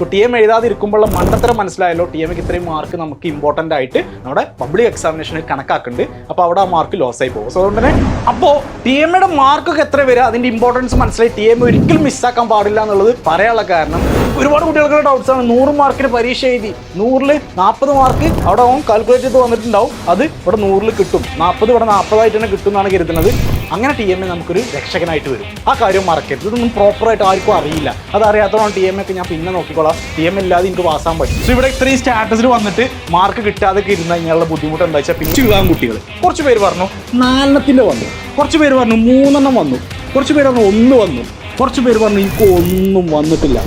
So T M എഴുതാതിരിക്കുമ്പോഴുള്ള മണ്ടത്തരം മനസ്സിലായല്ലോ. T എമ്മക്ക് ഇത്രയും മാർക്ക് നമുക്ക് ഇമ്പോർട്ടന്റ് ആയിട്ട് നമ്മുടെ പബ്ലിക് എക്സാമിനേഷന് കണക്കാക്കുന്നുണ്ട്. അപ്പോൾ അവിടെ ആ മാർക്ക് ലോസ് ആയി പോകും. സോ അതുകൊണ്ട് തന്നെ അപ്പോൾ ടി എമ്മയുടെ മാർക്കൊക്കെ എത്ര വരിക അതിന്റെ ഇമ്പോർട്ടൻസ് മനസ്സിലായി. ടി എം ഒരിക്കലും മിസ്സാക്കാൻ പാടില്ല എന്നുള്ളത് പറയാനുള്ള കാരണം ഒരുപാട് കുട്ടികൾക്ക് ഡൗട്ട്സ് ആണ്. നൂറ് മാർക്കിന് പരീക്ഷ എഴുതി. നൂറിൽ നാൽപ്പത് മാർക്ക് അവിടെ ഓൺ കാൽക്കുലേറ്റ് ചെയ്ത് വന്നിട്ടുണ്ടാവും. അത് ഇവിടെ നൂറിൽ കിട്ടും. നാൽപ്പത് ഇവിടെ നാൽപ്പതായിട്ട് തന്നെ കിട്ടും എന്നാണ് കരുതുന്നത്. അങ്ങനെ ടി എം എ നമുക്കൊരു രക്ഷകനായിട്ട് വരും. ആ കാര്യം മറക്കരുത്. ഇതൊന്നും പ്രോപ്പറായിട്ട് ആർക്കും അറിയില്ല. അതറിയാത്തതാണ് അറിയാത്തതാണ് ടി എം എ ഒക്കെ ഞാൻ പിന്നെ നോക്കിക്കോളാം. ടി എം ഇല്ലാതെ എനിക്ക് പാസ്സാൻ പറ്റും. സോ ഇവിടെ ഇത്രയും സ്റ്റാറ്റസിൽ വന്നിട്ട് മാർക്ക് കിട്ടാതെ ഇരുന്ന കഴിഞ്ഞാലുള്ള ബുദ്ധിമുട്ട് എന്താ വെച്ചാൽ പിന്നെ വിവാഹം കുട്ടികൾ കുറച്ച് പേര് പറഞ്ഞു നാലെണ്ണത്തിന്റെ വന്നു. കുറച്ച് പേര് പറഞ്ഞു മൂന്നെണ്ണം വന്നു. കുറച്ച് പേര് പറഞ്ഞു ഒന്ന് വന്നു. കുറച്ച് പേര് പറഞ്ഞു എനിക്ക് ഒന്നും വന്നിട്ടില്ല.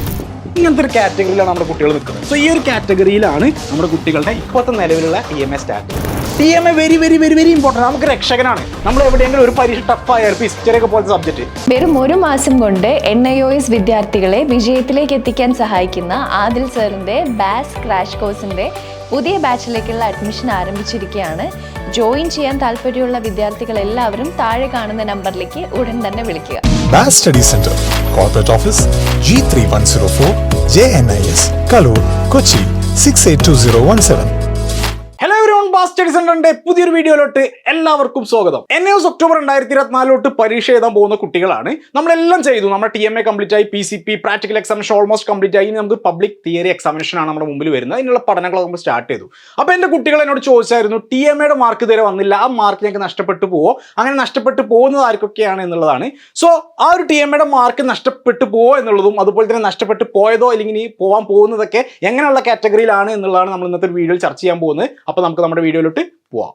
ഇങ്ങനത്തെ ഒരു കാറ്റഗറിയിലാണ് നമ്മുടെ കുട്ടികൾ നിൽക്കുന്നത്. സോ ഈ ഒരു കാറ്റഗറിയിലാണ് നമ്മുടെ കുട്ടികളുടെ ഇപ്പോഴത്തെ നിലവിലുള്ള T M A stat T M A very very very very important നമുക്ക് രക്ഷകനാണ്. നമ്മൾ എവിടെയെങ്കിലും ഒരു പരീക്ഷ ടഫായ ആയ ഹിസ്റ്ററി ഒക്കെ പോലത്തെ സബ്ജക്റ്റ് വെറും ഒരു മാസം കൊണ്ട് എൻ ഐ ഒ എസ് വിദ്യാർത്ഥികളെ വിജയത്തിലേക്ക് എത്തിക്കാൻ സഹായിക്കുന്ന ആദിൽ സാറിന്റെ ബാസ് ക്രാഷ് കോഴ്സിന്റെ പുതിയ ബാച്ചിലേക്കുള്ള അഡ്മിഷൻ ആരംഭിച്ചിരിക്കുകയാണ്. ജോയിൻ ചെയ്യാൻ താല്പര്യമുള്ള വിദ്യാർത്ഥികൾ എല്ലാവരും താഴെ കാണുന്ന നമ്പറിലേക്ക് ഉടൻ തന്നെ വിളിക്കുക. Baas study centre corporate office G three one zero four J N I S Kaloor Kochi six eight two zero one Baas study സെന്ററിന്റെ പുതിയൊരു വീഡിയോയിലോട്ട് എല്ലാവർക്കും സ്വാഗതം. എൻ എസ് ഒക്ടോബർ രണ്ടായിരത്തി ഇരുപത്തിനാലിലോട്ട് പരീക്ഷ എഴുതാൻ പോകുന്ന കുട്ടികളാണ്. നമ്മളെല്ലാം ചെയ്തു. നമ്മുടെ ടി എം എ കംപ്ലീറ്റ് ആയി P C P practical examination almost complete ആയി. നമുക്ക് പബ്ലിക് തിയറി എക്സാമിനേഷൻ ആണ് നമ്മുടെ മുമ്പിൽ വരുന്നത്. അതിനുള്ള പഠനങ്ങൾ നമ്മൾ സ്റ്റാർട്ട് ചെയ്തു. അപ്പോൾ എന്റെ കുട്ടികൾ എന്നോട് ചോദിച്ചായിരുന്നു ടി എം എയുടെ മാർക്ക് തരെ വന്നില്ല. ആ മാർക്ക് ഞങ്ങൾക്ക് നഷ്ടപ്പെട്ടു പോവോ? അങ്ങനെ നഷ്ടപ്പെട്ടു പോകുന്നത് ആർക്കൊക്കെയാണ് എന്നുള്ളതാണ്. സോ ആ ഒരു ടി എം എയുടെ മാർക്ക് നഷ്ടപ്പെട്ടു പോവോ എന്നുള്ളതും അതുപോലെ തന്നെ നഷ്ടപ്പെട്ടു പോയതോ അല്ലെങ്കിൽ പോകാൻ പോകുന്നതൊക്കെ എങ്ങനെയുള്ള കാറ്റഗറിയിലാണ് എന്നുള്ളതാണ് നമ്മൾ ഇന്നത്തെ വീഡിയോയിൽ ചർച്ച ചെയ്യാൻ പോകുന്നത്. അപ്പോൾ നമുക്ക് നമ്മുടെ വീഡിയോയിലോട്ട് പോവാം.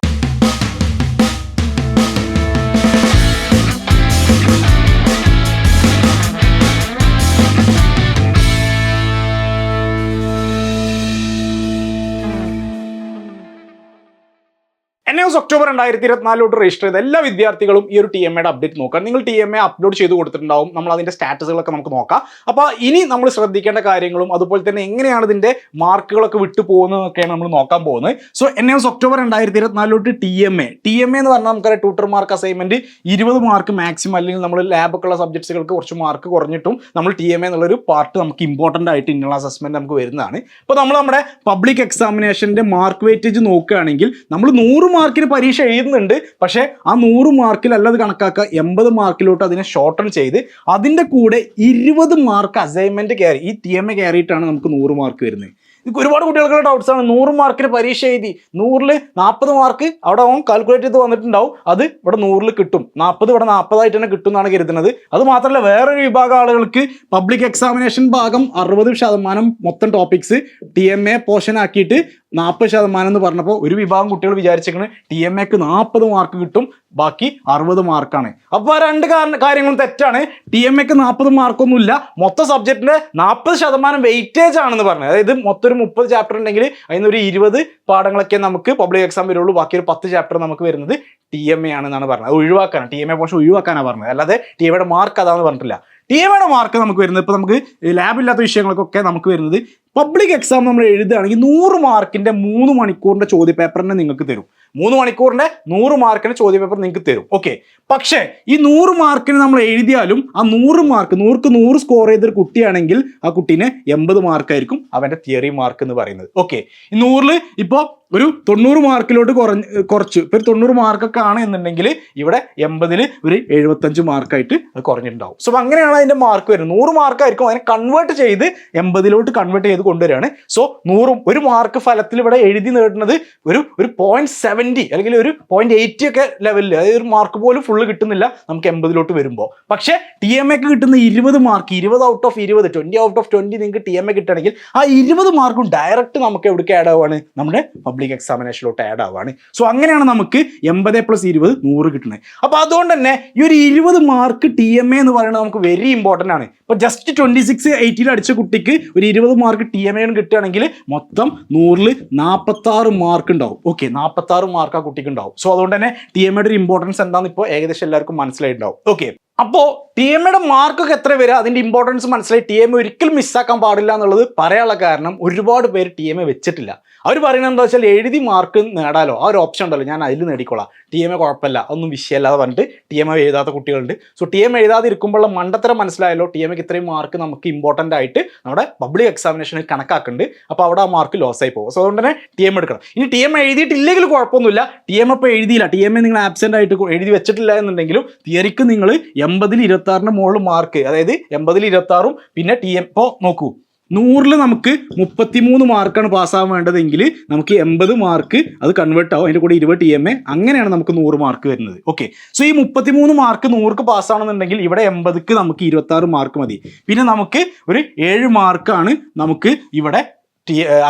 എൻ എസ് ഒക്ടോബർ രണ്ടായിരത്തി ഇരുപത്തിനാലിലോട്ട് രജിസ്റ്റർ ചെയ്ത എല്ലാ വിദ്യാർത്ഥികളും ഈ ഒരു ടി എം എയുടെ അപ്ഡേറ്റ് നോക്കാം. നിങ്ങൾ ടി എം എ അപ്ലോഡ് ചെയ്ത് കൊടുത്തിട്ടുണ്ടാവും. നമ്മൾ അതിന്റെ സ്റ്റാറ്റസുകളൊക്കെ നമുക്ക് നോക്കാം. അപ്പോൾ ഇനി നമ്മൾ ശ്രദ്ധിക്കേണ്ട കാര്യങ്ങളും അതുപോലെ തന്നെ എങ്ങനെയാണ് ഇതിന്റെ മാർക്കുകളൊക്കെ വിട്ടു പോകുന്നതൊക്കെയാണ് നമ്മൾ നോക്കാൻ പോകുന്നത്. സോ എൻ എസ് ഒക്ടോബർ രണ്ടായിരത്തി ഇരുപത്തിനാലിലോട്ട് T M A T M A എന്ന് പറഞ്ഞാൽ നമുക്കറിയാം ട്യൂട്ടർ മാർക്ക് അസൈൻമെന്റ് ഇരുപത് മാർക്ക് മാക്സിമം അല്ലെങ്കിൽ നമ്മൾ ലാബൊക്കെ ഉള്ള സബ്ജക്ട്സുകൾക്ക് കുറച്ച് മാർക്ക് കുറഞ്ഞിട്ടും നമ്മൾ ടി എം എ എന്നുള്ളൊരു പാർട്ട് നമുക്ക് ഇമ്പോർട്ടന്റ് ആയിട്ട് ഇന്നുള്ള അസസ്മെന്റ് നമുക്ക് വരുന്നതാണ്. ഇപ്പോൾ നമ്മൾ നമ്മുടെ പബ്ലിക് എക്സാമിനേഷന്റെ മാർക്ക് വെയിറ്റേജ് നോക്കുകയാണെങ്കിൽ നമ്മൾ നൂറ് മാർക്കിന് പരീക്ഷ എഴുതുന്നുണ്ട്. പക്ഷേ ആ നൂറ് മാർക്കിൽ അത് കണക്കാക്കുക. എൺപത് മാർക്കിലോട്ട് അതിനെ ഷോർട്ടൺ ചെയ്ത് അതിന്റെ കൂടെ ഇരുപത് മാർക്ക് അസൈൻമെന്റ് കയറി ഈ ടി എം എ കയറിയിട്ടാണ് നമുക്ക് നൂറ് മാർക്ക് വരുന്നത്. ഇത് ഒരുപാട് കുട്ടികൾക്കുള്ള ഡൗട്ട്സ് ആണ്. നൂറ് മാർക്കിന് പരീക്ഷ എഴുതി നൂറിൽ നാൽപ്പത് മാർക്ക് അവിടെ ഓൺ കാൽക്കുലേറ്റ് ചെയ്ത് വന്നിട്ടുണ്ടാവും. അത് ഇവിടെ നൂറിൽ കിട്ടും. നാൽപ്പത് ഇവിടെ നാൽപ്പതായിട്ട് തന്നെ കിട്ടും എന്നാണ് കരുതുന്നത്. അത് മാത്രമല്ല വേറൊരു വിഭാഗം ആളുകൾക്ക് പബ്ലിക് എക്സാമിനേഷൻ ഭാഗം അറുപത് ശതമാനം മൊത്തം topics T M A portion ആക്കിയിട്ട് നാൽപ്പത് ശതമാനം എന്ന് പറഞ്ഞപ്പോൾ ഒരു വിഭാഗം കുട്ടികൾ വിചാരിച്ചിരിക്കുന്നത് ടി എം എക്ക് നാൽപ്പത് മാർക്ക് കിട്ടും ബാക്കി അറുപത് മാർക്കാണ് അപ്പോൾ ആ രണ്ട് കാരണ കാര്യങ്ങളും തെറ്റാണ്. ടി എം എക്ക് നാൽപ്പത് മാർക്കൊന്നുമില്ല മൊത്തം സബ്ജക്റ്റിന്റെ നാൽപ്പത് ശതമാനം വെയിറ്റേജ് ആണെന്ന് പറഞ്ഞത് അതായത് മൊത്തം ഒരു മുപ്പത് ചാപ്റ്റർ ഉണ്ടെങ്കിൽ അതിന് ഒരു ഇരുപത് പാഠങ്ങളൊക്കെ നമുക്ക് പബ്ലിക് എക്സാം വരുള്ളൂ. ബാക്കി ഒരു പത്ത് ചാപ്റ്റർ നമുക്ക് വരുന്നത് ടി എം എ ആണെന്നാണ് പറഞ്ഞത്. അത് ഒഴിവാക്കാനാണ് ടി എം എ പോഷൻ ഒഴിവാക്കാനാണ് പറഞ്ഞത്. അല്ലാതെ ടി എം എയുടെ മാർക്ക് അതാണെന്ന് പറഞ്ഞിട്ടില്ല. ടി എം എയുടെ മാർക്ക് നമുക്ക് വരുന്നത് ഇപ്പോൾ നമുക്ക് ലാബില്ലാത്ത വിഷയങ്ങൾക്കൊക്കെ നമുക്ക് വരുന്നത് പബ്ലിക് എക്സാം നമ്മൾ എഴുതുകയാണെങ്കിൽ നൂറ് മാർക്കിന്റെ മൂന്ന് മണിക്കൂറിന്റെ ചോദ്യ പേപ്പറിനെ നിങ്ങൾക്ക് തരും. മൂന്ന് മണിക്കൂറിന്റെ നൂറ് മാർക്കിന്റെ ചോദ്യപേപ്പർ നിങ്ങൾക്ക് തരും. ഓക്കെ പക്ഷേ ഈ നൂറ് മാർക്കിന് നമ്മൾ എഴുതിയാലും ആ നൂറ് മാർക്ക് നൂറുക്ക് നൂറ് സ്കോർ ചെയ്തൊരു കുട്ടിയാണെങ്കിൽ ആ കുട്ടീനെ എൺപത് മാർക്കായിരിക്കും അവന്റെ തിയറി മാർക്ക് എന്ന് പറയുന്നത്. ഓക്കെ നൂറിൽ ഇപ്പോൾ ഒരു തൊണ്ണൂറ് മാർക്കിലോട്ട് കുറഞ്ഞ് കുറച്ച് ഇപ്പോൾ ഒരു തൊണ്ണൂറ് മാർക്കൊക്കെ ആണ് എന്നുണ്ടെങ്കിൽ ഇവിടെ എൺപതിൽ ഒരു എഴുപത്തഞ്ച് മാർക്കായിട്ട് അത് കുറഞ്ഞിട്ടുണ്ടാവും. സോ അങ്ങനെയാണ് അതിന്റെ മാർക്ക് വരുന്നത്. നൂറ് മാർക്കായിരിക്കും അതിനെ കൺവേർട്ട് ചെയ്ത് എൺപതിലോട്ട് കൺവേർട്ട് ചെയ്ത് കൊണ്ടുവരികയാണ്. സോ നൂറും ഒരു മാർക്ക് ഫലത്തിൽ ഇവിടെ എഴുതി നേടുന്നത് ഒരു ഒരു പോയിന്റ് സെവന്റി അല്ലെങ്കിൽ ഒരു പോയിന്റ് എയ്റ്റി ഒക്കെ ലെവലിൽ അതായത് ഒരു മാർക്ക് പോലും ഫുള്ള് കിട്ടുന്നില്ല നമുക്ക് എൺപതിലോട്ട് വരുമ്പോൾ പക്ഷേ ടി എം എക്ക് കിട്ടുന്ന ഇരുപത് മാർക്ക് ഇരുപത് ഔട്ട് ഓഫ് ഇരുപത് ട്വന്റി ഔട്ട് ഓഫ് ട്വന്റി നിങ്ങൾക്ക് ടി എം എ കിട്ടണമെങ്കിൽ ആ ഇരുപത് മാർക്കും ഡയറക്റ്റ് നമുക്ക് എവിടേക്ക് ആഡ് ആവുകയാണ്? നമ്മുടെ പബ്ലിക് എക്സാമിനേഷനിലോട്ട് ആഡ് ആവുകയാണ്. സോ അങ്ങനെയാണ് നമുക്ക് എൺപത് പ്ലസ് ഇരുപത് നൂറ് കിട്ടുന്നത്. അപ്പോൾ അതുകൊണ്ട് തന്നെ ഈ ഒരു ഇരുപത് മാർക്ക് ടി എം എ എന്ന് പറയുന്നത് നമുക്ക് വെരി ഇമ്പോർട്ടന്റ് ആണ്. ഇപ്പോൾ ജസ്റ്റ് ട്വന്റി സിക്സ് എയ്റ്റിയിൽ അടിച്ച കുട്ടിക്ക് ഒരു ഇരുപത് മാർക്ക് എം എയും കിട്ടുകയാണെങ്കിൽ മൊത്തം നൂറിൽ നാൽപ്പത്താറ് മാർക്ക് ഉണ്ടാവും. ഓക്കെ നാൽപ്പത്താറ് മാർക്ക് ആ കുട്ടിക്ക് ഉണ്ടാവും. സോ അതുകൊണ്ട് തന്നെ ടി എം എയുടെ ഒരു ഇമ്പോർട്ടൻസ് എന്താണെന്ന് ഇപ്പോൾ ഏകദേശം എല്ലാവർക്കും മനസ്സിലായിട്ടുണ്ടാവും. ഓക്കെ അപ്പോൾ ടി എം എയുടെ മാർക്കൊക്കെ എത്ര വരിക അതിന്റെ ഇമ്പോർട്ടൻസ് മനസ്സിലായി. ടി എം ഒരിക്കലും മിസ്സാക്കാൻ പാടില്ല എന്നുള്ളത് പറയാനുള്ള കാരണം ഒരുപാട് പേര് ടി എം എ വെച്ചിട്ടില്ല. അവർ പറയുന്നത് എന്താ വെച്ചാൽ എഴുതി മാർക്ക് നേടാലോ. ആ ഒരു ഓപ്ഷൻ ഉണ്ടല്ലോ. ഞാൻ അതിൽ നേടിക്കോളാം. ടി എം എ കുഴപ്പമില്ല. അതൊന്നും വിഷയമല്ലാതെ പറഞ്ഞിട്ട് ടി എം എ എഴുതാത്ത കുട്ടികളുണ്ട്. സോ ടി എം എഴുതാതെ ഇരിക്കുമ്പോഴുള്ള മണ്ടത്തരം മനസ്സിലായല്ലോ. ടി എം എക്ക് ഇത്രയും മാർക്ക് നമുക്ക് ഇമ്പോർട്ടന്റ് ആയിട്ട് നമ്മുടെ പബ്ലിക് എക്സാമിനേഷനിൽ കണക്കാക്കുന്നുണ്ട്. അപ്പോൾ അവിടെ ആ മാർക്ക് ലോസ് ആയി പോകും. സോ അതുകൊണ്ട് തന്നെ ടി എം എടുക്കണം. ഇനി ടി എം എഴുതിയിട്ടില്ലെങ്കിൽ കുഴപ്പമൊന്നുമില്ല. ടി എം ഇപ്പോൾ എഴുതിയില്ല. ടി എം എ നിങ്ങൾ ആബ്സെന്റ് ആയിട്ട് എഴുതി വെച്ചിട്ടില്ല എന്നുണ്ടെങ്കിലും തിയറിക്ക് നിങ്ങൾ എൺപതിൽ ഇരുപത്തി ആറിന് മുകളിൽ മാർക്ക് അതായത് എൺപതിൽ ഇരുപത്തി ആറും പിന്നെ ടി എം ഇപ്പോൾ നോക്കൂ. നൂറിൽ നമുക്ക് മുപ്പത്തിമൂന്ന് മാർക്കാണ് പാസ്സാകാൻ വേണ്ടതെങ്കിൽ നമുക്ക് എൺപത് മാർക്ക് അത് കൺവേർട്ട് ആവും. അതിന്റെ കൂടെ ഇരുപത് ടി എം എ അങ്ങനെയാണ് നമുക്ക് നൂറ് മാർക്ക് വരുന്നത്. ഓക്കെ സോ ഈ മുപ്പത്തിമൂന്ന് മാർക്ക് നൂറുക്ക് പാസ്സാവണമെന്നുണ്ടെങ്കിൽ ഇവിടെ എൺപതിക്ക് നമുക്ക് ഇരുപത്തി ആറ് മാർക്ക് മതി. പിന്നെ നമുക്ക് ഒരു ഏഴ് മാർക്കാണ് നമുക്ക് ഇവിടെ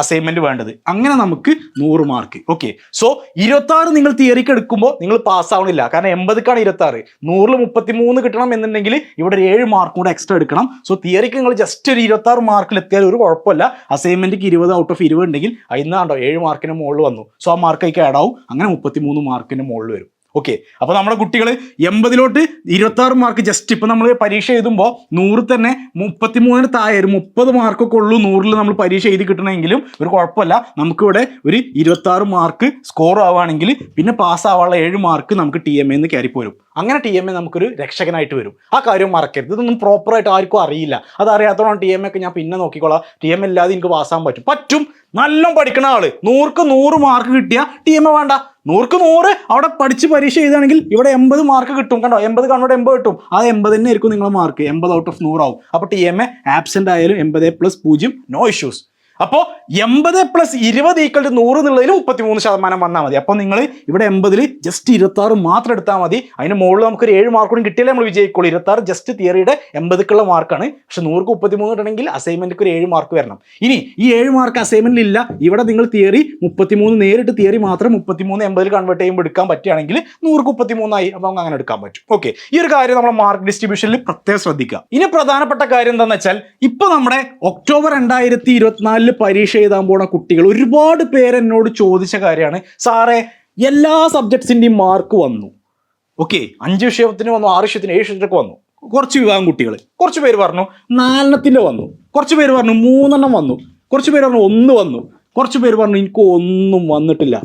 അസൈൻമെന്റ് വേണ്ടത്. അങ്ങനെ നമുക്ക് നൂറ് മാർക്ക് ഓക്കെ സോ ഇരുപത്തി ആറ് നിങ്ങൾ തിയറിക്ക് എടുക്കുമ്പോൾ നിങ്ങൾ പാസ്സാവണില്ല കാരണം എൺപതിക്കാണ് ഇരുപത്തി ആറ് നൂറിൽ മുപ്പത്തി മൂന്ന് കിട്ടണം എന്നുണ്ടെങ്കിൽ ഇവിടെ ഒരു ഏഴ് മാർക്ക് കൂടെ എക്സ്ട്രാ എടുക്കണം. സോ തിയറിക്ക് നിങ്ങൾ ജസ്റ്റ് ഒരു ഇരുപത്തി ആറ് മാർക്കിൽ എത്തിയാൽ ഒരു കുഴപ്പമില്ല. അസൈൻമെന്റിക്ക് ഇരുപത് ഔട്ട് ഓഫ് ഇരുപത് ഉണ്ടെങ്കിൽ അതിന്നാണ്ടോ ഏഴ് മാർക്കിന് മുകളിൽ വന്നു. സോ ആ മാർക്ക് ആയിട്ട് ആഡ് ആവും. അങ്ങനെ മുപ്പത്തി മൂന്ന് മാർക്കിന് മുകളിൽ വരും. ഓക്കെ അപ്പൊ നമ്മുടെ കുട്ടികൾ എൺപതിലോട്ട് ഇരുപത്തി ആറ് മാർക്ക് ജസ്റ്റ് ഇപ്പൊ നമ്മൾ പരീക്ഷ എഴുതുമ്പോൾ നൂറ് തന്നെ മുപ്പത്തി മൂന്നിന് താഴെ ഒരു മുപ്പത് മാർക്കൊക്കെ ഉള്ളൂ നൂറിൽ നമ്മൾ പരീക്ഷ എഴുതി കിട്ടണമെങ്കിലും ഒരു കുഴപ്പമില്ല. നമുക്കിവിടെ ഒരു ഇരുപത്തി മാർക്ക് സ്കോർ ആവുകയാണെങ്കിൽ പിന്നെ പാസ് ആവാനുള്ള ഏഴ് മാർക്ക് നമുക്ക് ടി എം എന്ന് കയറിപ്പോരും. പോരും അങ്ങനെ ടി എം എ നമുക്കൊരു രക്ഷകനായിട്ട് വരും. ആ കാര്യം മറക്കരുത്. ഇതൊന്നും പ്രോപ്പറായിട്ട് ആർക്കും അറിയില്ല. അത് അറിയാത്തതുകൊണ്ട് ടി എം എ ഒക്കെ ഞാൻ പിന്നെ നോക്കിക്കോളാം. ടി എം ഇല്ലാതെ എനിക്ക് പാസ്സാൻ പറ്റും. പറ്റും. നല്ല പഠിക്കുന്ന ആൾ. നൂർക്ക് നൂറ് മാർക്ക് കിട്ടിയ ടി എം എ വേണ്ട. നൂർക്ക് നൂറ് അവിടെ പഠിച്ച് പരീക്ഷ എഴുതുകയാണെങ്കിൽ ഇവിടെ എൺപത് മാർക്ക് കിട്ടും കണ്ടോ? എൺപത് കണ്ടോ എൺപത് കിട്ടും. ആ എൺപത് തന്നെ ആയിരിക്കും നിങ്ങളുടെ മാർക്ക് എൺപത് ഔട്ട് ഓഫ് നൂറാവും. അപ്പോൾ ടി എം എ ആബ്സെന്റ് ആയാലും എൺപത് പ്ലസ് പൂജ്യം നോ ഇഷ്യൂസ് അപ്പോൾ എൺപത് പ്ലസ് ഇരുപത് ഈക്വൽ ടു നൂറ് എന്നുള്ളതിൽ മുപ്പത്തി മൂന്ന് ശതമാനം വന്നാൽ മതി. അപ്പോൾ നിങ്ങൾ ഇവിടെ എൺപതിൽ ജസ്റ്റ് ഇരുപത്തി ആറ് മാത്രം എടുത്താൽ മതി. അതിന് മുകളിൽ നമുക്ക് ഒരു ഏഴ് മാർക്ക് കൂടി കിട്ടിയാലേ നമ്മൾ വിജയിക്കുള്ളൂ. ഇരുപത്തി ആറ് ജസ്റ്റ് തിയറിയുടെ എൺപതിക്കുള്ള മാർക്കാണ് പക്ഷെ നൂർക്ക് മുപ്പത്തി മൂന്ന് ഇടണമെങ്കിൽ അസൈൻമെന്റിക്ക് ഒരു ഏഴ് മാർക്ക് വരണം. ഇനി ഈ ഏഴ് മാർക്ക് അസൈൻമെന്റിൽ ഇല്ല. ഇവിടെ നിങ്ങൾ തിയറി മുപ്പത്തിമൂന്ന് നേരിട്ട് തിയറി മാത്രം മുപ്പത്തിമൂന്ന് എൺപതിൽ കൺവേർട്ട് ചെയ്യുമ്പോൾ എടുക്കാൻ പറ്റുകയാണെങ്കിൽ നൂർക്ക് മുപ്പത്തിമൂന്നായി അപ്പോൾ നമുക്ക് അങ്ങനെ എടുക്കാൻ പറ്റും. ഓക്കെ ഈ ഒരു കാര്യം നമ്മൾ മാർക്ക് ഡിസ്ട്രിബ്യൂഷനിൽ പ്രത്യേകം ശ്രദ്ധിക്കുക. ഇനി പ്രധാനപ്പെട്ട കാര്യം എന്താണെന്ന് വെച്ചാൽ ഇപ്പൊ നമ്മുടെ ഒക്ടോബർ രണ്ടായിരത്തി ഇരുപത്തിനാലിൽ പരീക്ഷ എഴുതാൻ പോണ കുട്ടികൾ ഒരുപാട് പേരെന്നോട് ചോദിച്ച കാര്യമാണ്. സാറേ എല്ലാ സബ്ജക്ട്സിന്റെയും മാർക്ക് വന്നു. ഓക്കെ അഞ്ച് വിഷയത്തിന് വന്നു ആറ് വിഷയത്തിന് ഏഴ് വിഷയത്തിനൊക്കെ വന്നു. കുറച്ച് വിഭാഗം കുട്ടികൾ കുറച്ച് പേര് പറഞ്ഞു നാലെണ്ണത്തിന്റെ വന്നു. കുറച്ച് പേര് പറഞ്ഞു മൂന്നെണ്ണം വന്നു. കുറച്ച് പേര് പറഞ്ഞു ഒന്ന് വന്നു. കുറച്ച് പേര് പറഞ്ഞു എനിക്ക് ഒന്നും വന്നിട്ടില്ല.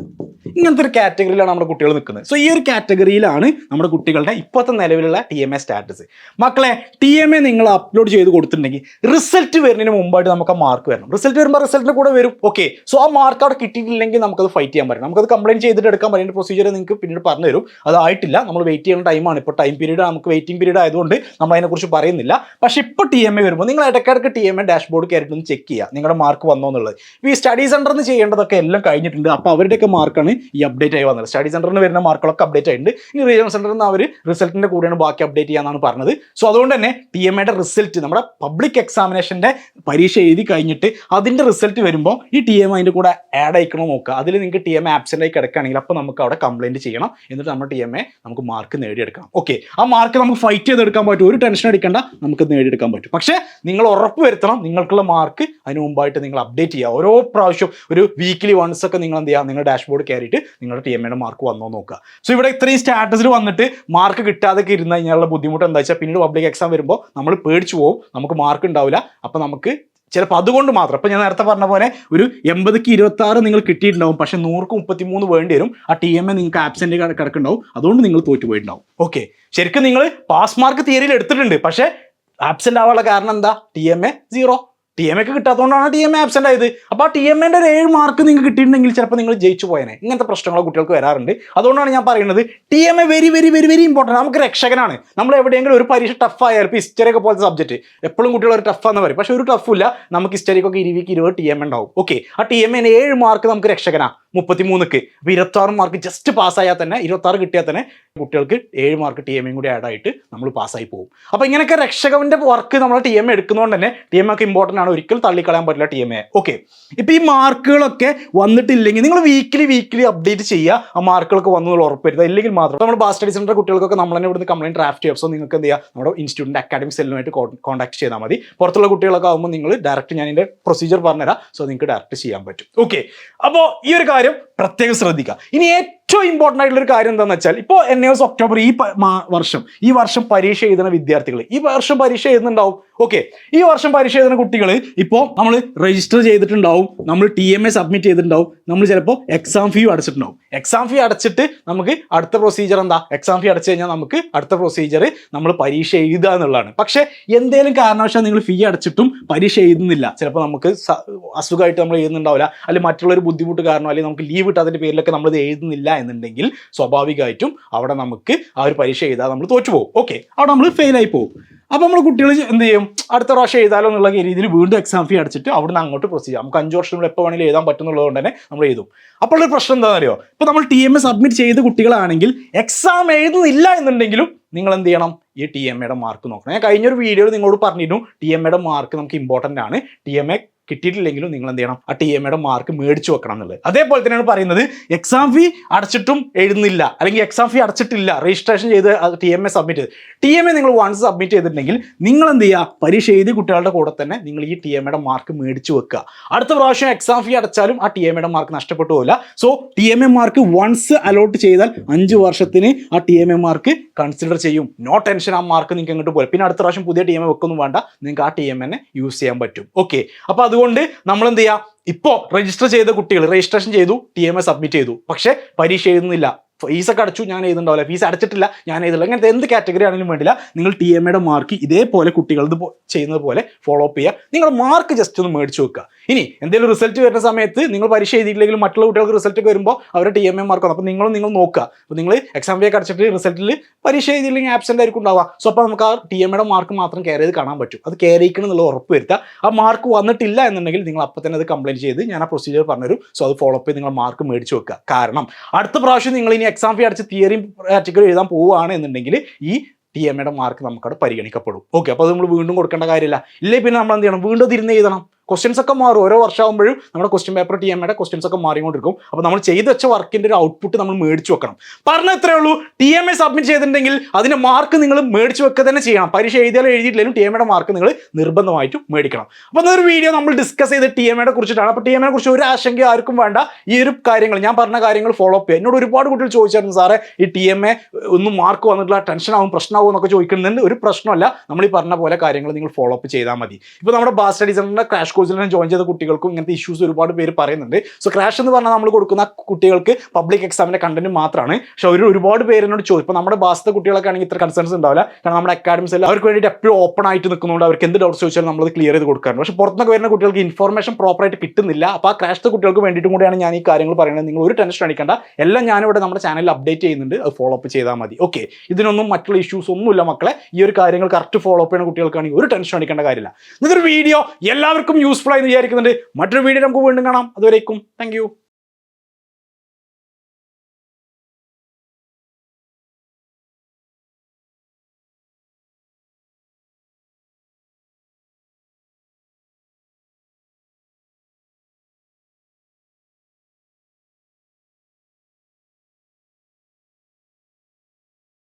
ഇങ്ങനത്തെ ഒരു കാറ്റഗറിയിലാണ് നമ്മുടെ കുട്ടികൾ നിൽക്കുന്നത്. സോ ഈ ഒരു കാറ്റഗറിയിലാണ് നമ്മുടെ കുട്ടികളുടെ ഇപ്പോഴത്തെ നിലവിലുള്ള ടി എം എ സ്റ്റാറ്റസ് മക്കളെ ടി എം എ നിങ്ങൾ അപ്ലോഡ് ചെയ്ത് കൊടുത്തിട്ടുണ്ടെങ്കിൽ റിസൾട്ട് വരുന്നതിന് മുമ്പായിട്ട് നമുക്ക് ആ മാർക്ക് വരണം. റിസൾട്ട് വരുമ്പോൾ റിസൾട്ടിന് കൂടെ വരും. ഓക്കെ സോ ആ മാർക്ക് അവിടെ കിട്ടിയിട്ടില്ലെങ്കിൽ നമുക്കത് ഫൈറ്റ് ചെയ്യാൻ പറ്റും നമുക്കത് കംപ്ലൈന്റ് ചെയ്തിട്ട് എടുക്കാൻ പറ്റുന്ന പ്രൊസീജിയർ നിങ്ങൾക്ക് പിന്നീട് പറഞ്ഞു തരും. അതായിട്ടില്ല നമ്മൾ വെയിറ്റ് ചെയ്യുന്ന ടൈമാണ് ഇപ്പോൾ ടൈം പീരീഡ് നമുക്ക് വെയിറ്റിംഗ് പീരീഡ് ആയതുകൊണ്ട് നമ്മൾ അതിനെക്കുറിച്ച് പറയുന്നില്ല. പക്ഷേ ഇപ്പോൾ ടി എം എ വരുമ്പോൾ നിങ്ങൾ ഇടയ്ക്കിടയ്ക്ക് ടി എം എ ഡാഷ്ബോർഡ് കയറിയിട്ടൊന്ന് ചെക്ക് ചെയ്യുക. നിങ്ങളുടെ മാർക്ക് വന്നോ എന്നുള്ളത്. ഈ സ്റ്റഡീസ് സെന്ററിൽ നിന്ന് ചെയ്യേണ്ടതൊക്കെ എല്ലാം കഴിഞ്ഞിട്ടുണ്ട്. അപ്പോൾ അവരുടെയൊക്കെ മാർക്കാണ് ഈ അപ്ഡേറ്റ് ആയി വന്നത്. സ്റ്റഡി സെന്ററിൽ വരുന്ന മാർക്കുകളൊക്കെ അപ്ഡേറ്റ് ആയിട്ടുണ്ട്. ഇനി റീജിയണൽ സെന്ററിൽ നിന്ന് അവർ റിസൾട്ടിന്റെ കൂടെയാണ് ബാക്കി അപ്ഡേറ്റ് ചെയ്യാന്നാണ് പറഞ്ഞത്. സോ അതുകൊണ്ട് തന്നെ പി എം എയുടെ റിസൾട്ട് നമ്മുടെ പബ്ലിക് എക്സാമിനേഷന്റെ പരീക്ഷ എഴുതി കഴിഞ്ഞിട്ട് അതിന്റെ റിസൾട്ട് വരുമ്പോൾ ഈ ടി എം അതിന്റെ കൂടെ ആഡ് ആയിക്കണോ നോക്കുക അതിൽ നിങ്ങൾക്ക് ടി എം ആബ്സെന്റ് ആയി കിടക്കുകയാണെങ്കിൽ അപ്പോൾ നമുക്ക് അവിടെ കംപ്ലയിന്റ് ചെയ്യണം. എന്നിട്ട് നമ്മുടെ ടി എം എ നമുക്ക് മാർക്ക് നേടിയെടുക്കണം. ഓക്കെ ആ മാർക്ക് നമുക്ക് ഫൈറ്റ് ചെയ്തെടുക്കാൻ പറ്റും. ഒരു ടെൻഷൻ അടിക്കേണ്ട. നമുക്ക് നേടിയെടുക്കാൻ പറ്റും. പക്ഷേ നിങ്ങൾ ഉറപ്പ് വരുത്തണം. നിങ്ങൾക്കുള്ള മാർക്ക് അതിന് മുമ്പായിട്ട് നിങ്ങൾ അപ്ഡേറ്റ് ചെയ്യുക. ഓരോ പ്രാവശ്യം ഒരു വീക്കിലി വൺസ് ഒക്കെ നിങ്ങൾ എന്ത് ചെയ്യുക നിങ്ങളുടെ ഡാഷ്ബോർഡ് കയറിയിട്ട് നിങ്ങളുടെ ടി എം എയുടെ മാർക്ക് വന്നോ നോക്കുക സോ ഇവിടെ ഇത്രയും സ്റ്റാറ്റസിൽ വന്നിട്ട് മാർക്ക് കിട്ടാതെ ഇരുന്ന് കഴിഞ്ഞാലുള്ള ബുദ്ധിമുട്ട് എന്താ വെച്ചാൽ പിന്നീട് പബ്ലിക് എക്സാം വരുമ്പോൾ നമ്മൾ പേടിച്ചു പോകും നമുക്ക് മാർക്ക് ഉണ്ടാവില്ല. അപ്പോൾ നമുക്ക് ചിലപ്പോൾ അതുകൊണ്ട് മാത്രം. അപ്പോൾ ഞാൻ നേരത്തെ പറഞ്ഞ പോലെ ഒരു എൺപതിക്ക് ഇരുപത്തി ആറ് നിങ്ങൾ കിട്ടിയിട്ടുണ്ടാവും. പക്ഷേ നൂറുക്ക് മുപ്പത്തി മൂന്ന് വേണ്ടി വരും. ആ ടി എം എ നിങ്ങൾക്ക് ആബ്സെന്റ് കിടക്കുന്നുണ്ടാവും. അതുകൊണ്ട് നിങ്ങൾ തോറ്റു പോയിട്ടുണ്ടാവും. ഓക്കെ ശരിക്കും നിങ്ങൾ പാസ് മാർക്ക് തിയറിയിൽ എടുത്തിട്ടുണ്ട്. പക്ഷേ ആബ്സെന്റ് ആവാനുള്ള കാരണം എന്താ? T M A zero T M എക്ക് കിട്ടാത്തതുകൊണ്ടാണ് ടി എം എ ആബ്സെന്റ് ആയത്. അപ്പോൾ ആ ടി എം എന്റെ ഒരു ഏഴ് മാർക്ക് നിങ്ങൾക്ക് കിട്ടിയിട്ടുണ്ടെങ്കിൽ ചിലപ്പോൾ നിങ്ങൾ ജയിച്ചു പോയനെ. ഇങ്ങനത്തെ പ്രശ്നങ്ങൾ കുട്ടികൾക്ക് വരാറുണ്ട്. അതുകൊണ്ടാണ് ഞാൻ പറയുന്നത് T M A very very very very important നമുക്ക് രക്ഷകനാണ്. നമ്മൾ എവിടെയെങ്കിലും ഒരു പരീക്ഷ ടഫ് ആയാൽ ഇപ്പോൾ ഹിസ്റ്ററി ഒക്കെ പോലത്തെ സബ്ജക്റ്റ് എപ്പോഴും കുട്ടികൾ ഒരു ടഫാന്ന് പറയും. പക്ഷേ ഒരു ടഫില്ല നമുക്ക് ഹിസ്റ്ററിക്കൊക്കെ ഇരുവിക്ക് ഇരുപത് ടി എം ഉണ്ടാവും. ഓക്കെ ആ ടി എം എന് ഏഴ് മാർക്ക് നമുക്ക് രക്ഷകനാ. മുപ്പത്തിമൂന്നിക്ക്. അപ്പോൾ ഇരുപത്താറ് മാർക്ക് ജസ്റ്റ് പാസ്സായാൽ തന്നെ ഇരുപത്താറ് കിട്ടിയാൽ തന്നെ കുട്ടികൾക്ക് ഏഴ് മാർക്ക് ടി എമ്മും കൂടി ആഡ് ആയിട്ട് നമ്മൾ പാസ്സായി പോകും. അപ്പോൾ ഇങ്ങനെയൊക്കെ രക്ഷകന്റെ വർക്ക് നമ്മൾ ടി എം എടുക്കുന്നതുകൊണ്ട് തന്നെ ടി എം ഒക്കെ ഇമ്പോർട്ടന്റ് ആണ്. ഒരിക്കലും തള്ളിക്കളയാൻ പറ്റില്ല ടി എം എ ഓക്കെ ഇപ്പോൾ ഈ മാർക്കുകളൊക്കെ വന്നിട്ടില്ലെങ്കിൽ നിങ്ങൾ വീക്കിലി വീക്കിലി അപ്ഡേറ്റ് ചെയ്യുക. ആ മാർക്കുകളൊക്കെ വന്നു ഉറപ്പരുത് ഇല്ലെങ്കിൽ മാത്രം നമ്മൾ ബാസ് സ്റ്റഡി സെന്റർ കുട്ടികൾക്കൊക്കെ നമ്മൾ തന്നെ ഇവിടുന്ന് കംപ്ലൈന്റ് ഡ്രാഫ്റ്റ് ചെയ്യാം സോ നിങ്ങൾക്ക് എന്ത് ചെയ്യുക? നമ്മുടെ ഇൻസ്റ്റിറ്റ്യൂട്ടിന്റെ അക്കാഡമിക് സെല്ലുമായിട്ട് കോൺടാക്ട് ചെയ്താൽ മതി. പുറത്തുള്ള കുട്ടികളൊക്കെ ആകുമ്പോൾ നിങ്ങൾ ഡയറക്റ്റ് ഞാൻ എന്റെ പ്രൊസീജിയർ പറഞ്ഞുതരാം. സോ നിങ്ങൾക്ക് ഡയറക്റ്റ് ചെയ്യാൻ പറ്റും. ഓക്കെ അപ്പോൾ ഈ ഒരു കാര്യം área പ്രത്യേകം ശ്രദ്ധിക്കുക ഇനി ഏറ്റവും ഇമ്പോർട്ടന്റ് ആയിട്ടുള്ള ഒരു കാര്യം എന്താണെന്ന് വെച്ചാൽ ഇപ്പോൾ എൻ എസ് ഒക്ടോബർ ഈ വർഷം ഈ വർഷം പരീക്ഷ എഴുതുന്ന വിദ്യാർത്ഥികൾ ഈ വർഷം പരീക്ഷ എഴുതുന്നുണ്ടാവും. ഓക്കെ ഈ വർഷം പരീക്ഷ എഴുതുന്ന കുട്ടികൾ ഇപ്പോൾ നമ്മൾ രജിസ്റ്റർ ചെയ്തിട്ടുണ്ടാവും നമ്മൾ ടി എം എ സബ്മിറ്റ് ചെയ്തിട്ടുണ്ടാവും നമ്മൾ ചിലപ്പോൾ എക്സാം ഫീ അടച്ചിട്ടുണ്ടാവും. എക്സാം ഫീ അടച്ചിട്ട് നമുക്ക് അടുത്ത പ്രൊസീജിയർ എന്താ? എക്സാം ഫീ അടച്ചു കഴിഞ്ഞാൽ നമുക്ക് അടുത്ത പ്രൊസീജിയർ നമ്മൾ പരീക്ഷ എഴുതുക എന്നുള്ളതാണ്. പക്ഷേ എന്തെങ്കിലും കാരണവശാൽ നിങ്ങൾ ഫീ അടച്ചിട്ടും പരീക്ഷ എഴുതുന്നില്ല. ചിലപ്പോൾ നമുക്ക് അസുഖമായിട്ട് നമ്മൾ എഴുതുന്നുണ്ടാവില്ല അല്ലെങ്കിൽ മറ്റുള്ളൊരു ബുദ്ധിമുട്ട് കാരണം അല്ലെങ്കിൽ നമുക്ക് ലീവ് കിട്ടാത്തതിന്റെ പേരിലൊക്കെ നമ്മൾ ഇത് എഴുതുന്നില്ല എന്നുണ്ടെങ്കിൽ സ്വാഭാവികമായിട്ടും അവിടെ നമുക്ക് ആ ഒരു പരീക്ഷ എഴുതാതെ നമ്മൾ തോറ്റുപോകും. ഓക്കെ അവിടെ നമ്മൾ ഫെയിലായി പോകും. അപ്പോൾ നമ്മൾ കുട്ടികൾ എന്ത് ചെയ്യും? അടുത്ത പ്രാവശ്യം എഴുതാലോ എന്നുള്ള രീതിയിൽ വീണ്ടും എക്സാം ഫീ അടച്ചിട്ട് അവിടുന്ന് അങ്ങോട്ട് പ്രൊസീജ് നമുക്ക് അഞ്ച് വർഷം നമ്മൾ എപ്പോൾ വേണമെങ്കിലും എഴുതാൻ പറ്റുന്നുള്ളത് കൊണ്ട് തന്നെ നമ്മൾ എഴുതും. അപ്പോൾ ഒരു പ്രശ്നം എന്താണെന്ന് അറിയോ ഇപ്പോൾ നമ്മൾ ടി എം എ സബ്മിറ്റ് ചെയ്ത കുട്ടികളാണെങ്കിൽ എക്സാം എഴുതുന്നില്ല എന്നുണ്ടെങ്കിലും നിങ്ങൾ എന്ത് ചെയ്യണം? ഈ ടി എം എയുടെ മാർക്ക് നോക്കണം. ഞാൻ കഴിഞ്ഞൊരു വീഡിയോയിൽ നിങ്ങളോട് പറഞ്ഞിരുന്നു ടി എം എയുടെ മാർക്ക് നമുക്ക് ഇമ്പോർട്ടന്റ് ആണ്. ടി എം എ കിട്ടിയിട്ടില്ലെങ്കിലും നിങ്ങൾ എന്ത് ചെയ്യണം ആ ടി എം എയുടെ മാർക്ക് മേടിച്ചു വെക്കണം എന്നുള്ളത്. അതേപോലെ തന്നെയാണ് പറയുന്നത് എക്സാം ഫീ അടച്ചിട്ടും എഴുതുന്നില്ല. അല്ലെങ്കിൽ എക്സാം ഫീ അടച്ചിട്ടില്ല. രജിസ്ട്രേഷൻ ചെയ്ത് ടി എം എ സബ്മിറ്റ് ചെയ്ത്. ടി എം എ നിങ്ങൾ വൺസ് സബ്മിറ്റ് ചെയ്തിട്ടുണ്ടെങ്കിൽ നിങ്ങൾ എന്ത് ചെയ്യുക പരീക്ഷ എഴുതിയ കുട്ടികളുടെ കൂടെ തന്നെ നിങ്ങൾ ഈ ടി എം എയുടെ മാർക്ക് മേടിച്ചു വെക്കുക. അടുത്ത പ്രാവശ്യം എക്സാം ഫീ അടച്ചാലും ആ ടി എം എയുടെ മാർക്ക് നഷ്ടപ്പെട്ടു പോകില്ല so T M A mark once allot ചെയ്താൽ അഞ്ച് വർഷത്തിന് ആ T M A mark consider ചെയ്യും. നോ ടെൻഷൻ ആ മാർക്ക് നിങ്ങൾക്ക് അങ്ങോട്ട് പോലെ പിന്നെ അടുത്ത പ്രാവശ്യം പുതിയ ടി എം എ വെക്കൊന്നും വേണ്ട. നിങ്ങൾക്ക് ആ ടി എം എന്നെ യൂസ് ചെയ്യാൻ പറ്റും. ഓക്കെ അപ്പോൾ അതുകൊണ്ട് നമ്മൾ എന്ത് ചെയ്യുക ഇപ്പോൾ രജിസ്റ്റർ ചെയ്ത കുട്ടികൾ രജിസ്ട്രേഷൻ ചെയ്തു ടി എം എ സബ്മിറ്റ് ചെയ്തു. പക്ഷേ പരീക്ഷ എഴുതുന്നില്ല. ഫീസൊക്കെ അടച്ചു ഞാൻ എഴുതുന്നുണ്ടാവില്ല. ഫീസ് അടച്ചിട്ടില്ല ഞാൻ എഴുതില്ല അങ്ങനത്തെ എന്ത് കാറ്റഗറി ആണെങ്കിലും വേണ്ടില്ല. നിങ്ങൾ ടി എം എയുടെ മാർക്ക് ഇതേപോലെ കുട്ടികളത് ചെയ്യുന്നത് പോലെ ഫോളോ അപ്പ് ചെയ്യുക. നിങ്ങളുടെ മാർക്ക് ജസ്റ്റ് ഒന്ന് മേടിച്ച് വെക്കുക. ഇനി എന്തെങ്കിലും റിസൾട്ട് വരുന്ന സമയത്ത് നിങ്ങൾ പരീക്ഷ എഴുതിയില്ലെങ്കിലും മറ്റുള്ള കുട്ടികൾക്ക് റിസൾട്ട് വരുമ്പോൾ അവരുടെ ടി എം എ മാർക്ക് അപ്പോൾ നിങ്ങളും നിങ്ങൾ നോക്കുക. അപ്പോൾ നിങ്ങൾ എക്സാം ഫീ അടച്ചിട്ട് റിസൾട്ടിൽ പരീക്ഷ എഴുതിയില്ലെങ്കിൽ ആബ്സെന്റ് ആയിരിക്കും ഉണ്ടാവുക. സോ അപ്പോൾ നമുക്ക് ആ ടി എം എയുടെ മാർക്ക് മാത്രം കെയർ ചെയ്ത് കാണാൻ പറ്റും. അത് കെയർ ചെയ്യിക്കണം എന്നുള്ള ഉറപ്പ് വരുത്തുക. ആ മാർക്ക് വന്നിട്ടില്ല എന്നുണ്ടെങ്കിൽ നിങ്ങൾ അപ്പോൾ തന്നെ അത് കംപ്ലയിന്റ് ചെയ്ത് ഞാൻ ആ പ്രൊസീജിയർ പറഞ്ഞുതരും. സോ അത് ഫോളോ അപ്പ് ചെയ്ത് നിങ്ങൾ മാർക്ക് മേടിച്ച് വെക്കുക. കാരണം അടുത്ത പ്രാവശ്യം നിങ്ങൾ ഇനി എക്സാം ഫീ അടച്ച് തിയറി പ്രാക്ടിക്കൽ എഴുതാൻ പോവുകയാണ് എന്നുണ്ടെങ്കിൽ ഈ ടി എം എയുടെ മാർക്ക് നമുക്കവിടെ പരിഗണിക്കപ്പെടും. ഓക്കെ അപ്പോൾ അത് നമ്മൾ വീണ്ടും കൊടുക്കേണ്ട കാര്യമില്ല. ഇല്ലേ പിന്നെ നമ്മൾ എന്ത് ചെയ്യണം? വീണ്ടും തിരുന്ന് എഴുതണം. ക്വസ്റ്റ്യൻസ് ഒക്കെ മാറും. ഓരോ വർഷമാകുമ്പോഴും നമ്മുടെ ക്വസ്റ്റ്യൻ പേപ്പർ ടി എം എയുടെ ക്വസ്റ്റ്യൻസ് ഒക്കെ മാറിക്കൊണ്ടിരിക്കും. അപ്പോൾ നമ്മൾ ചെയ്ത് വെച്ച വർക്കിന്റെ ഒരു ഔട്ട്പുട്ട് നമ്മൾ മേടിച്ചു വെക്കണം. പറഞ്ഞ ഇത്രേ ഉള്ളൂ. ടി എം എ സബ്മിറ്റ് ചെയ്തിട്ടുണ്ടെങ്കിൽ അതിന് മാർക്ക് നിങ്ങൾ മേടിച്ച് വെക്കുക തന്നെ ചെയ്യണം. പരീക്ഷ എഴുതിയാലും എഴുതിയിട്ടില്ലെങ്കിലും ടി എമ്മയുടെ മാർക്ക് നിങ്ങൾ നിർബന്ധമായിട്ടും മേടിക്കണം. അപ്പോൾ ഇന്നൊരു വീഡിയോ നമ്മൾ ഡിസ്കസ് ചെയ്ത് ടി എമ്മയുടെ കുറിച്ചിട്ടാണ്. അപ്പോൾ ടി എമ്മയെ കുറിച്ച് ഒരു ആശങ്ക ആർക്കും വേണ്ട. ഈ ഒരു കാര്യങ്ങൾ ഞാൻ പറഞ്ഞ കാര്യങ്ങൾ ഫോളോ അപ്പ് ചെയ്യുക എന്നോട് ഒരുപാട് കുട്ടികൾ ചോദിച്ചായിരുന്നു സാറേ ഈ ടി എം എ ഒന്നും മാർക്ക് വന്നിട്ടില്ല ടെൻഷൻ ആവും പ്രശ്നമാവും എന്നൊക്കെ ചോദിക്കുന്നുണ്ട് ഒരു പ്രശ്നമല്ല. നമ്മൾ ഈ പറഞ്ഞ പോലെ കാര്യങ്ങൾ നിങ്ങൾ ഫോളോ അപ്പ് ചെയ്താൽ മതി. ഇപ്പോൾ നമ്മുടെ ബാസ് സ്റ്റഡി ക്രാഷ് കോഴ്സിൽ ജോയിൻ ചെയ്ത കുട്ടികൾക്കും ഇങ്ങനത്തെ ഇഷ്യൂസ് ഒരുപാട് പേര് പറയുന്നുണ്ട്. സോ ക്രാഷ് എന്ന് പറഞ്ഞാൽ നമ്മൾ കൊടുക്കുന്ന കുട്ടികൾക്ക് പബ്ലിക് എക്സാമിന്റെ കണ്ടന്റ് മാത്രമാണ് പക്ഷെ അവർ ഒരുപാട് പേരിനോട് ചോദിച്ചു. ഇപ്പോൾ നമ്മുടെ ബാസത്തെ കുട്ടികളൊക്കെ ആണെങ്കിൽ ഇത്ര കൺസേൺസ് ഉണ്ടാവില്ല. കാരണം നമ്മുടെ അക്കാഡമിക്സിൽ അവർക്ക് വേണ്ടിയിട്ട് എപ്പോഴും ഓപ്പൺ ആയിട്ട് നിൽക്കുന്നതുകൊണ്ട് അവർക്ക് എന്ത് ഡൗട്ട്സ് ചോദിച്ചാലും നമ്മളത് ക്ലിയർ ചെയ്ത് കൊടുക്കാറുണ്ട്. പക്ഷെ പുറത്തൊക്കെ വരുന്ന കുട്ടികൾക്ക് ഇൻഫർമേഷൻ പ്രോപ്പറായിട്ട് കിട്ടുന്നില്ല. അപ്പോൾ ആ ക്രാഷത്തെ കുട്ടികൾക്ക് വേണ്ടിയിട്ടും കൂടിയാണ് ഞാൻ ഈ കാര്യങ്ങൾ പറയുന്നത്. നിങ്ങൾ ഒരു ടെൻഷൻ അടിക്കേണ്ട. എല്ലാം ഞാനിവിടെ നമ്മുടെ ചാനലിൽ അപ്ഡേറ്റ് ചെയ്യുന്നുണ്ട്. അത് ഫോളോ അപ്പ് ചെയ്താൽ മതി. ഓക്കെ ഇതിനൊന്നും മറ്റുള്ള ഇഷ്യൂസ് ഒന്നുമില്ല മക്കളെ. ഈ ഒരു കാര്യങ്ങൾ കറക്റ്റ് ഫോളോ അപ്പ് ചെയ്യുന്ന കുട്ടികൾക്കാണെങ്കിൽ ഒരു ടെൻഷൻ അടിക്കേണ്ട കാര്യമില്ല. ഇതൊരു വീഡിയോ എല്ലാവർക്കും യൂസ്ഫുൾ ആയി വിചാരിക്കുന്നുണ്ട്. മറ്റൊരു വീഡിയോ നമുക്ക് വീണ്ടും കാണാം. അതുവരേക്കും താങ്ക്